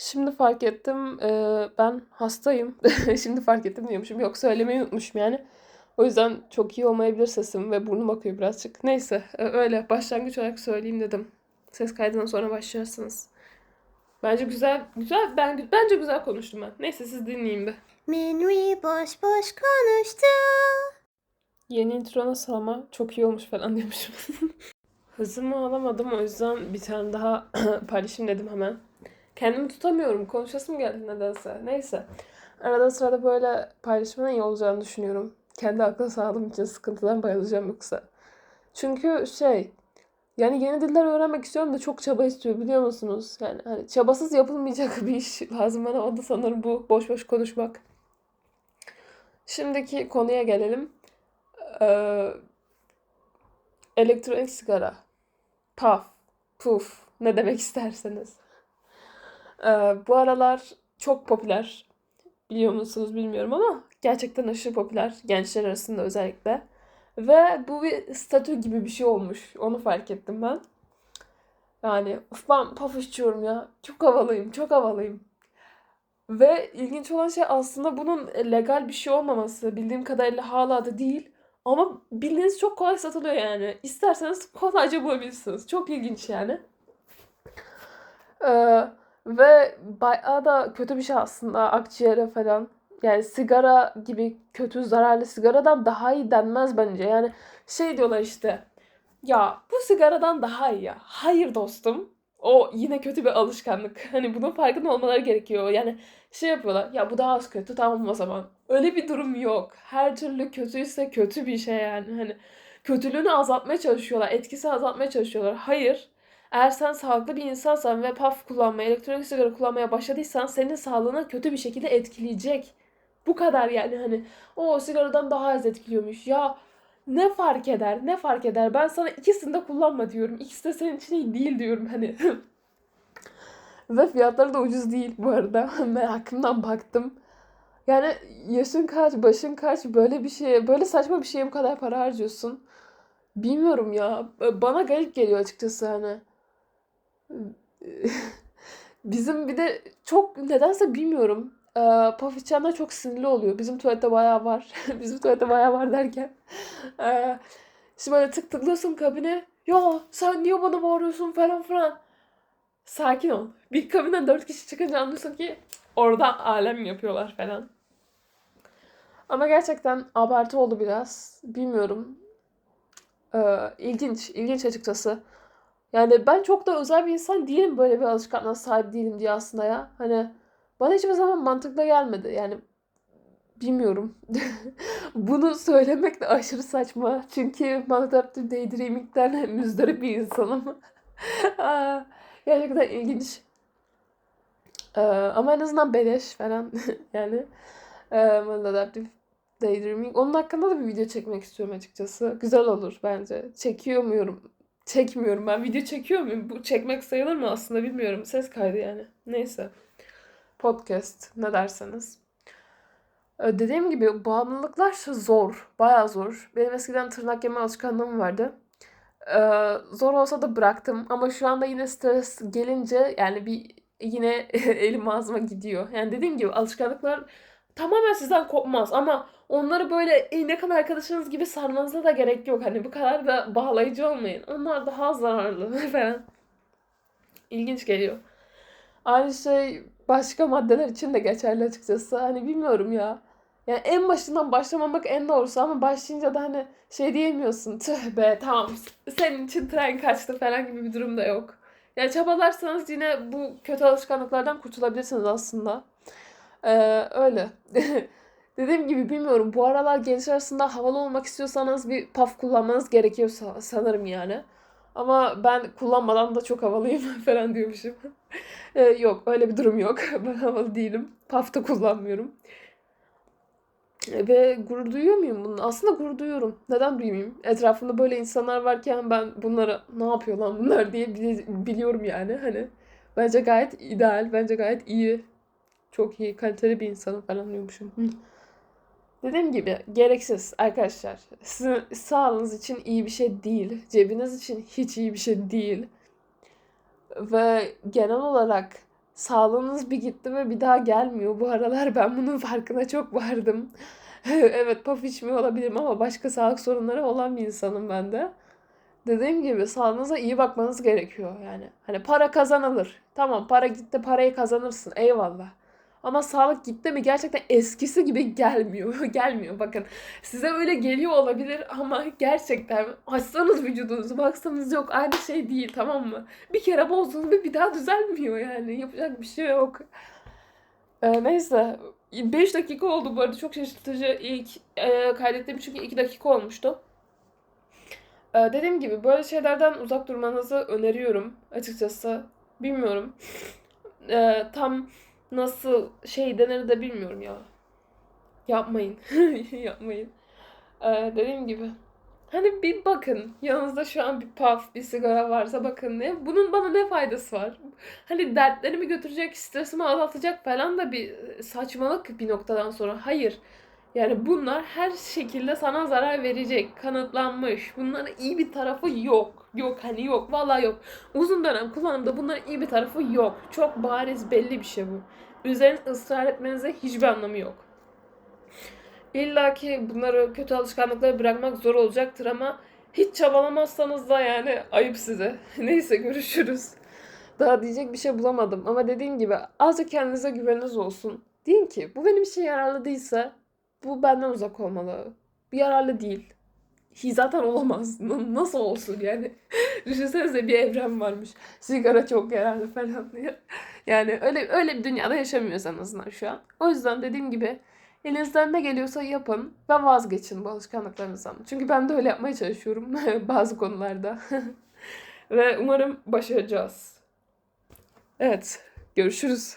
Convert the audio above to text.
Şimdi fark ettim. eee, ben hastayım. Şimdi fark ettim diyormuşum. Yok söylemeyi unutmuşum yani. O yüzden çok iyi olmayabilir sesim ve burnum akıyor birazcık. Neyse e, öyle başlangıç olarak söyleyeyim dedim. Ses kaydından sonra başlarsınız. Bence güzel güzel ben bence güzel konuştum ben. Neyse siz dinleyin bir. Menüyü boş boş konuştu. Yeni intro nasıl ama çok iyi olmuş falan diyormuşum. Hızımı alamadım o yüzden bir tane daha paylaşayım dedim hemen. Kendimi tutamıyorum. Konuşasım geldi nedense. Neyse. Arada sırada böyle paylaşmanın iyi olacağını düşünüyorum. Kendi akıl sağlığım için sıkıntıdan bayılacağım yoksa. Çünkü şey yani yeni diller öğrenmek istiyorum da çok çaba istiyor biliyor musunuz? Yani hani çabasız yapılmayacak bir iş lazım bana. O da sanırım bu boş boş konuşmak. Şimdiki konuya gelelim. Ee, elektronik sigara. Puff, puf ne demek isterseniz. Ee, bu aralar çok popüler. Biliyor musunuz bilmiyorum ama gerçekten aşırı popüler gençler arasında özellikle. Ve bu bir statü gibi bir şey olmuş. Onu fark ettim ben. Yani of ben puff içiyorum ya. Çok havalıyım, çok havalıyım. Ve ilginç olan şey aslında bunun legal bir şey olmaması. Bildiğim kadarıyla hala da değil. Ama bildiğiniz çok kolay satılıyor yani. İsterseniz kolayca bulabilirsiniz. Çok ilginç yani. Ee, ve bayağı da kötü bir şey aslında akciğere falan. Yani sigara gibi kötü zararlı sigaradan daha iyi denmez bence. Yani şey diyorlar işte. Ya bu sigaradan daha iyi ya. Hayır dostum. O yine kötü bir alışkanlık. Hani bunun farkında olmaları gerekiyor. Yani şey yapıyorlar. Ya bu daha az kötü tamam o zaman. Öyle bir durum yok. Her türlü kötüyse kötü bir şey yani. Hani kötülüğünü azaltmaya çalışıyorlar. Etkisi azaltmaya çalışıyorlar. Hayır. Eğer sen sağlıklı bir insansan ve puff kullanmaya, elektronik sigara kullanmaya başladıysan senin sağlığını kötü bir şekilde etkileyecek. Bu kadar yani hani o sigaradan daha az etkiliyormuş. Ya ne fark eder? Ne fark eder? Ben sana ikisini de kullanma diyorum. İkisi de senin için iyi değil diyorum hani. Ve fiyatları da ucuz değil bu arada. Merakımdan baktım. Yani yaşın kaç, başın kaç böyle bir şeye, böyle saçma bir şeye bu kadar para harcıyorsun. Bilmiyorum ya. Bana garip geliyor açıkçası hani. Bizim bir de çok nedense bilmiyorum. Ee, puff içenler çok sinirli oluyor. Bizim tuvalette bayağı var. Bizim tuvalette bayağı var derken. Ee, şimdi böyle tık tıklıyorsun kabine. Ya sen niye bana bağırıyorsun falan filan. Sakin ol. Bir kabinden dört kişi çıkınca anlıyorsun ki orada alem yapıyorlar falan. Ama gerçekten abartı oldu biraz. Bilmiyorum. Ee, ilginç. ilginç açıkçası. Yani ben çok da özel bir insan değilim böyle bir alışkanlığa sahip değilim diye aslında ya. Hani bana hiçbir zaman mantıklı gelmedi. Yani bilmiyorum. Bunu söylemek de aşırı saçma. Çünkü Manhattan Daydreaming'den müzdarip bir insanım. Gerçekten ilginç. Ee, ama en azından beleş falan. yani e, Maladaptive Daydreaming. Onun hakkında da bir video çekmek istiyorum açıkçası. Güzel olur bence. Çekiyor muyum? Çekmiyorum ben. Video çekiyor muyum? Bu çekmek sayılır mı aslında bilmiyorum. Ses kaydı yani. Neyse. Podcast ne derseniz. Ee, dediğim gibi bağımlılıklar zor. Bayağı zor. Benim eskiden tırnak yeme alışkanlığım vardı. Ee, zor olsa da bıraktım. Ama şu anda yine stres gelince yani bir yine elim ağzıma gidiyor. Yani dediğim gibi alışkanlıklar tamamen sizden kopmaz ama onları böyle en yakın arkadaşınız gibi sarmanıza da gerek yok. Hani bu kadar da bağlayıcı olmayın. Onlar daha zararlı falan. İlginç geliyor. Aynı şey başka maddeler için de geçerli açıkçası. Hani bilmiyorum ya. Yani en başından başlamamak en doğrusu ama başlayınca da hani şey diyemiyorsun. Tüh be tamam senin için tren kaçtı falan gibi bir durum da yok. Yani çabalarsanız yine bu kötü alışkanlıklardan kurtulabilirsiniz aslında. Ee, öyle. Dediğim gibi bilmiyorum. Bu aralar gençler arasında havalı olmak istiyorsanız bir puff kullanmanız gerekiyor sanırım yani. Ama ben kullanmadan da çok havalıyım falan diyormuşum. ee, yok öyle bir durum yok. Ben havalı değilim. Puff da kullanmıyorum. Ve gurur duyuyor muyum bunun? Aslında gurur duyuyorum. Neden duymayayım? Etrafımda böyle insanlar varken ben bunlara ne yapıyor lan bunlar diye biliyorum yani. Hani bence gayet ideal, bence gayet iyi. Çok iyi, kaliteli bir insanım falan diyormuşum. Dediğim gibi gereksiz arkadaşlar. Sizin sağlığınız için iyi bir şey değil. Cebiniz için hiç iyi bir şey değil. Ve genel olarak sağlığınız bir gitti ve bir daha gelmiyor. Bu aralar ben bunun farkına çok vardım. Evet paf içmiyor olabilirim ama başka sağlık sorunları olan bir insanım ben de. Dediğim gibi sağlığınıza iyi bakmanız gerekiyor yani. Hani para kazanılır. Tamam para gitti parayı kazanırsın eyvallah. Ama sağlık gitti mi gerçekten eskisi gibi gelmiyor. gelmiyor bakın. Size öyle geliyor olabilir ama gerçekten açsanız vücudunuzu baksanız yok aynı şey değil tamam mı? Bir kere bozdunuz mu bir daha düzelmiyor yani. Yapacak bir şey yok. Ee, neyse. 5 dakika oldu bu arada. Çok şaşırtıcı ilk e, kaydettiğim çünkü 2 dakika olmuştu. Ee, dediğim gibi böyle şeylerden uzak durmanızı öneriyorum açıkçası. Bilmiyorum. Ee, tam nasıl şey denir de bilmiyorum ya. Yapmayın. Yapmayın. Ee, dediğim gibi. Hani bir bakın. Yanınızda şu an bir puff, bir sigara varsa bakın ne. Bunun bana ne faydası var? Hani dertlerimi götürecek, stresimi azaltacak falan da bir saçmalık bir noktadan sonra. Hayır. Yani bunlar her şekilde sana zarar verecek. Kanıtlanmış. Bunların iyi bir tarafı yok. Yok hani yok. Vallahi yok. Uzun dönem kullanımda bunların iyi bir tarafı yok. Çok bariz belli bir şey bu. Üzerine ısrar etmenize hiçbir anlamı yok. İlla ki bunları kötü alışkanlıkları bırakmak zor olacaktır ama hiç çabalamazsanız da yani ayıp size. Neyse görüşürüz. Daha diyecek bir şey bulamadım ama dediğim gibi azıcık kendinize güveniniz olsun. Deyin ki bu benim için yararlı değilse bu benden uzak olmalı. Yararlı değil. Hi zaten olamaz. Nasıl olsun yani? Düşünsenize bir evren varmış. Sigara çok yararlı falan diye. Yani öyle öyle bir dünyada yaşamıyoruz en azından şu an. O yüzden dediğim gibi elinizden ne geliyorsa yapın ve vazgeçin bu alışkanlıklarınızdan. Çünkü ben de öyle yapmaya çalışıyorum bazı konularda. ve umarım başaracağız. Evet, görüşürüz.